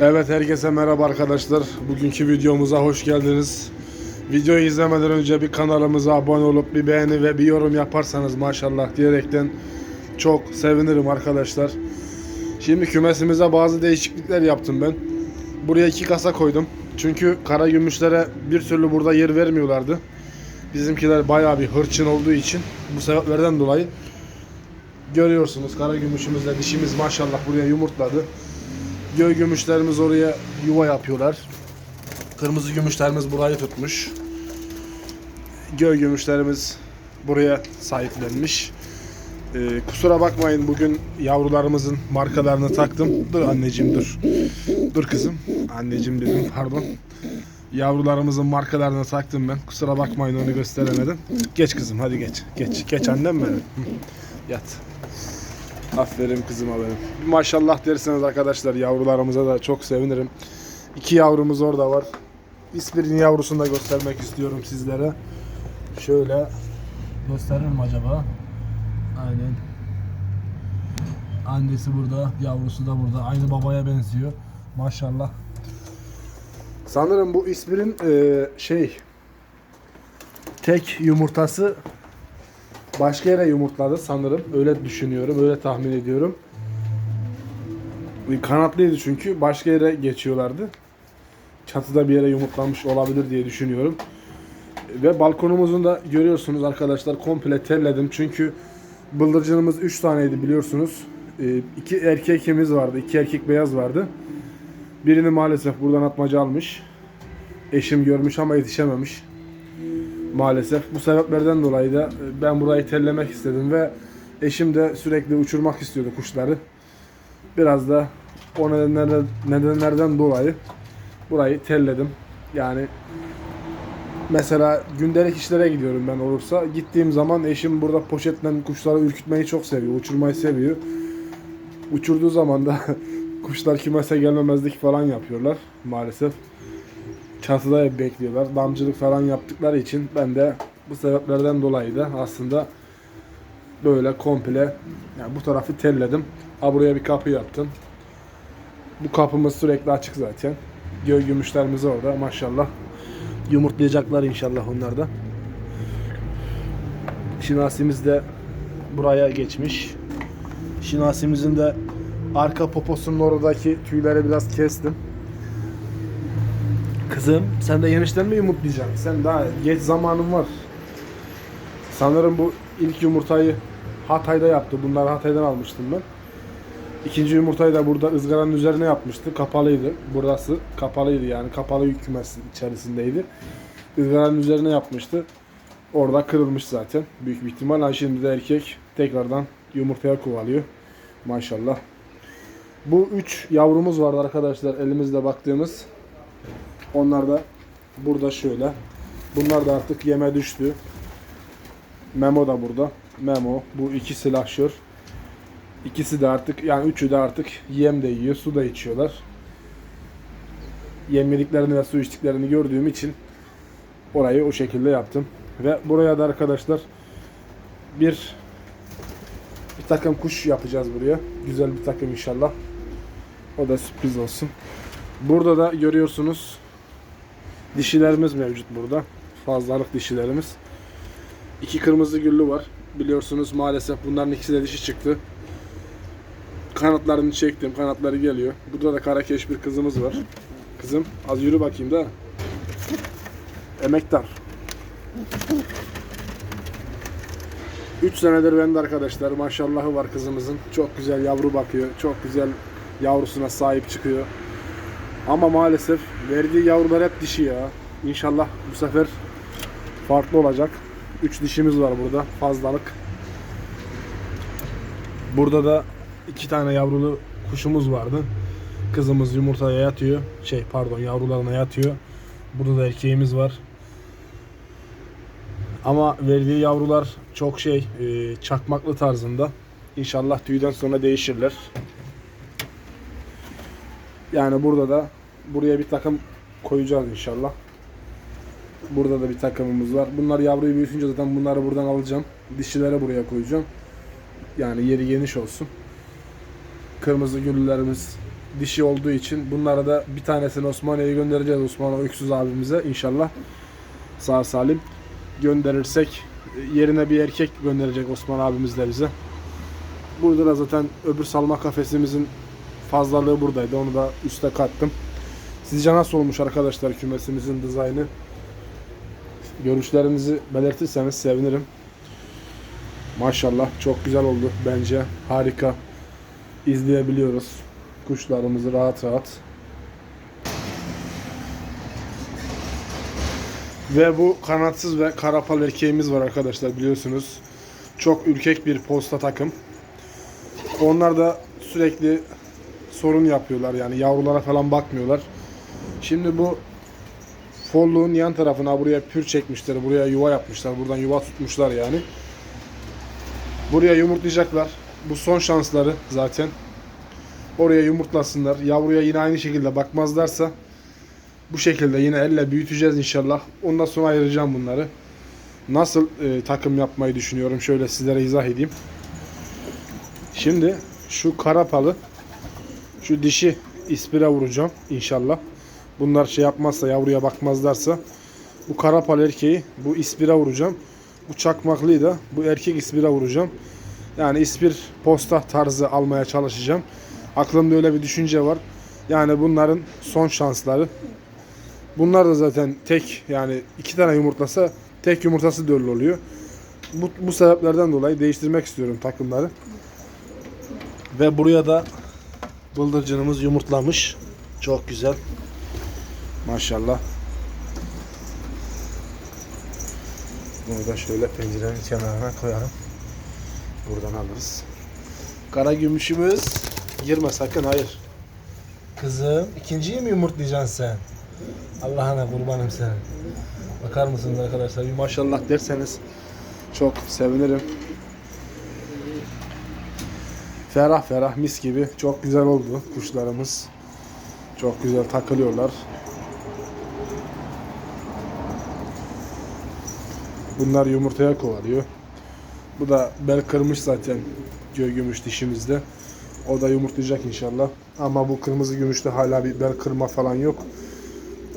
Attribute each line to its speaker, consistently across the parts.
Speaker 1: Evet herkese merhaba arkadaşlar. Bugünkü videomuza hoş geldiniz. Videoyu izlemeden önce bir kanalımıza abone olup bir beğeni ve bir yorum yaparsanız maşallah diyerekten çok sevinirim arkadaşlar. Şimdi kümesimize bazı değişiklikler yaptım ben. Buraya iki kasa koydum. Çünkü kara gümüşlere bir türlü burada yer vermiyorlardı. Bizimkiler bayağı bir hırçın olduğu için bu sebeplerden dolayı görüyorsunuz kara gümüşümüzle dişimiz maşallah buraya yumurtladı. Göy gümüşlerimiz oraya yuva yapıyorlar. Kırmızı gümüşlerimiz burayı tutmuş. Göy gümüşlerimiz buraya sahiplenmiş. Ee, kusura bakmayın bugün yavrularımızın markalarını taktım. Dur anneciğim dur. Dur kızım. Anneciğim dedim pardon. Yavrularımızın markalarını taktım ben. Kusura bakmayın onu gösteremedim. Geç kızım hadi geç. Geç. Geç annem benim. Yat. Aferin kızıma benim. Maşallah derseniz arkadaşlar yavrularımıza da çok sevinirim. İki yavrumuz orada var. İspir'in yavrusunu da göstermek istiyorum sizlere. Şöyle gösterir mi acaba? Aynen. Annesi burada, yavrusu da burada. Aynı babaya benziyor. Maşallah. Sanırım bu İspir'in eee, şey tek yumurtası başka yere yumurtladı sanırım. Öyle düşünüyorum, öyle tahmin ediyorum. Kanatlıydı çünkü başka yere geçiyorlardı. Çatıda bir yere yumurtlamış olabilir diye düşünüyorum. Ve balkonumuzun da görüyorsunuz arkadaşlar komple telledim. Çünkü bıldırcınımız 3 taneydi biliyorsunuz. Ee, iki erkekimiz vardı, iki erkek beyaz vardı. Birini maalesef buradan atmaca almış. Eşim görmüş ama yetişememiş maalesef. Bu sebeplerden dolayı da e, ben burayı tellemek istedim ve eşim de sürekli uçurmak istiyordu kuşları. Biraz da o nedenlerden, dolayı burayı telledim. Yani mesela gündelik işlere gidiyorum ben olursa. Gittiğim zaman eşim burada poşetle kuşları ürkütmeyi çok seviyor. Uçurmayı seviyor. Uçurduğu zaman da kuşlar kümese gelmemezlik falan yapıyorlar maalesef çatıda bekliyorlar. Damcılık falan yaptıkları için ben de bu sebeplerden dolayı da aslında böyle komple yani bu tarafı telledim. Ha buraya bir kapı yaptım. Bu kapımız sürekli açık zaten. Göy gümüşlerimiz orada maşallah. Yumurtlayacaklar inşallah onlar da. Şinasimiz de buraya geçmiş. Şinasimizin de arka poposunun oradaki tüyleri biraz kestim. Kızım sen de yenişten mi yumurtlayacaksın? Sen daha geç zamanın var. Sanırım bu ilk yumurtayı Hatay'da yaptı. Bunları Hatay'dan almıştım ben. İkinci yumurtayı da burada ızgaranın üzerine yapmıştı. Kapalıydı. Burası kapalıydı yani. Kapalı yük içerisindeydi. Izgaranın üzerine yapmıştı. Orada kırılmış zaten. Büyük bir ihtimal. Ha şimdi de erkek tekrardan yumurtaya kovalıyor. Maşallah. Bu üç yavrumuz vardı arkadaşlar elimizde baktığımız. Onlar da burada şöyle. Bunlar da artık yeme düştü. Memo da burada. Memo. Bu iki silahşör. İkisi de artık yani üçü de artık yem de yiyor. Su da içiyorlar. Yem yediklerini ve su içtiklerini gördüğüm için orayı o şekilde yaptım. Ve buraya da arkadaşlar bir bir takım kuş yapacağız buraya. Güzel bir takım inşallah. O da sürpriz olsun. Burada da görüyorsunuz dişilerimiz mevcut burada. Fazlalık dişilerimiz. İki kırmızı güllü var. Biliyorsunuz maalesef bunların ikisi de dişi çıktı. Kanatlarını çektim. Kanatları geliyor. Burada da karakeş bir kızımız var. Kızım az yürü bakayım da. Emektar. 3 senedir bende arkadaşlar. Maşallahı var kızımızın. Çok güzel yavru bakıyor. Çok güzel yavrusuna sahip çıkıyor. Ama maalesef verdiği yavrular hep dişi ya. İnşallah bu sefer farklı olacak. 3 dişimiz var burada. Fazlalık. Burada da iki tane yavrulu kuşumuz vardı. Kızımız yumurtaya yatıyor. Şey pardon yavrularına yatıyor. Burada da erkeğimiz var. Ama verdiği yavrular çok şey e, çakmaklı tarzında. İnşallah tüyden sonra değişirler. Yani burada da buraya bir takım koyacağız inşallah. Burada da bir takımımız var. Bunlar yavruyu büyütünce zaten bunları buradan alacağım. Dişilere buraya koyacağım. Yani yeri geniş olsun. Kırmızı güllülerimiz dişi olduğu için bunlara da bir tanesini Osmaniye'ye göndereceğiz Osman Öksüz abimize inşallah sağ salim gönderirsek yerine bir erkek gönderecek Osman abimiz de bize. Burada da zaten öbür salma kafesimizin fazlalığı buradaydı. Onu da üste kattım. Sizce nasıl olmuş arkadaşlar kümesimizin dizaynı? Görüşlerinizi belirtirseniz sevinirim. Maşallah çok güzel oldu bence. Harika. İzleyebiliyoruz kuşlarımızı rahat rahat. Ve bu kanatsız ve karapal erkeğimiz var arkadaşlar biliyorsunuz. Çok ürkek bir posta takım. Onlar da sürekli sorun yapıyorlar yani yavrulara falan bakmıyorlar. Şimdi bu folluğun yan tarafına buraya pür çekmişler, buraya yuva yapmışlar, buradan yuva tutmuşlar yani. Buraya yumurtlayacaklar. Bu son şansları zaten. Oraya yumurtlasınlar. Yavruya yine aynı şekilde bakmazlarsa bu şekilde yine elle büyüteceğiz inşallah. Ondan sonra ayıracağım bunları. Nasıl e, takım yapmayı düşünüyorum şöyle sizlere izah edeyim. Şimdi şu karapalı şu dişi ispire vuracağım inşallah. Bunlar şey yapmazsa yavruya bakmazlarsa bu karapal erkeği bu ispire vuracağım. Bu çakmaklıyı da bu erkek ispire vuracağım. Yani ispir posta tarzı almaya çalışacağım. Aklımda öyle bir düşünce var. Yani bunların son şansları. Bunlar da zaten tek yani iki tane yumurtlasa tek yumurtası döllü oluyor. Bu, bu sebeplerden dolayı değiştirmek istiyorum takımları. Ve buraya da bıldırcınımız yumurtlamış. Çok güzel. Maşallah. Bunu da şöyle pencerenin kenarına koyalım. Buradan alırız. Kara gümüşümüz. Girme sakın hayır. Kızım ikinciyi mi yumurtlayacaksın sen? Allah'ına kurbanım senin. Bakar mısınız arkadaşlar? Bir maşallah derseniz çok sevinirim. Ferah ferah mis gibi çok güzel oldu kuşlarımız. Çok güzel takılıyorlar. Bunlar yumurtaya kovalıyor. Bu da bel kırmış zaten göğ gümüş dişimizde. O da yumurtlayacak inşallah. Ama bu kırmızı gümüşte hala bir bel kırma falan yok.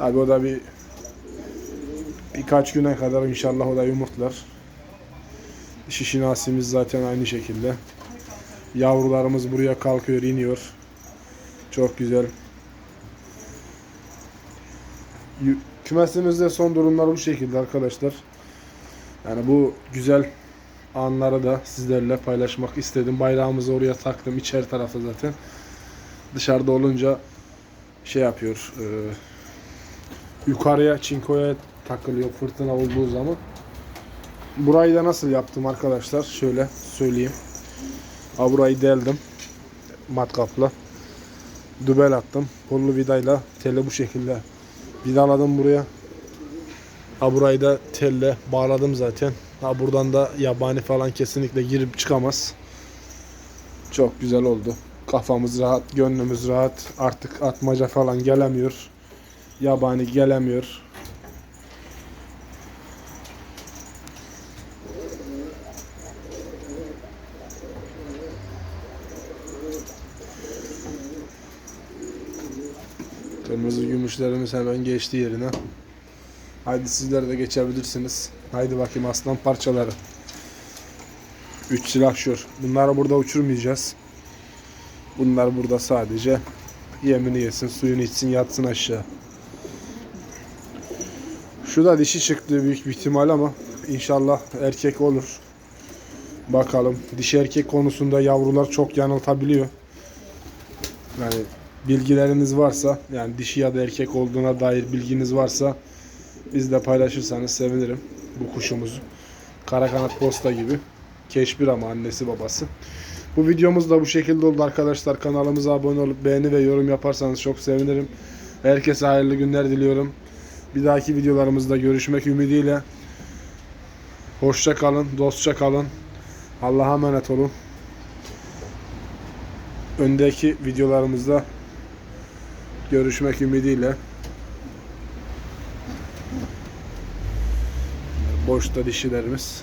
Speaker 1: Abi o da bir birkaç güne kadar inşallah o da yumurtlar. Dişi şinasimiz zaten aynı şekilde. Yavrularımız buraya kalkıyor, iniyor. Çok güzel. Kümesimizde son durumlar bu şekilde arkadaşlar. Yani bu güzel anları da sizlerle paylaşmak istedim. Bayrağımızı oraya taktım. içeri tarafta zaten. Dışarıda olunca şey yapıyor. e, yukarıya çinkoya takılıyor fırtına olduğu zaman. Burayı da nasıl yaptım arkadaşlar? Şöyle söyleyeyim. Ha burayı deldim. Matkapla. Dübel attım. Pollu vidayla teli bu şekilde vidaladım buraya. Ha burayı da telle bağladım zaten. Ha buradan da yabani falan kesinlikle girip çıkamaz. Çok güzel oldu. Kafamız rahat, gönlümüz rahat. Artık atmaca falan gelemiyor. Yabani gelemiyor. Kırmızı gümüşlerimiz hemen geçti yerine. Haydi sizler de geçebilirsiniz. Haydi bakayım aslan parçaları. 3 silahşör. Bunları burada uçurmayacağız. Bunlar burada sadece yemini yesin, suyunu içsin, yatsın aşağı. Şu da dişi çıktı büyük bir ihtimal ama inşallah erkek olur. Bakalım. Dişi erkek konusunda yavrular çok yanıltabiliyor. Yani bilgileriniz varsa yani dişi ya da erkek olduğuna dair bilginiz varsa bizle paylaşırsanız sevinirim bu kuşumuzu. Kara kanat posta gibi. Keşbir ama annesi babası. Bu videomuz da bu şekilde oldu arkadaşlar. Kanalımıza abone olup beğeni ve yorum yaparsanız çok sevinirim. Herkese hayırlı günler diliyorum. Bir dahaki videolarımızda görüşmek ümidiyle. Hoşça kalın, dostça kalın. Allah'a emanet olun. Öndeki videolarımızda görüşmek ümidiyle. Boşta dişilerimiz.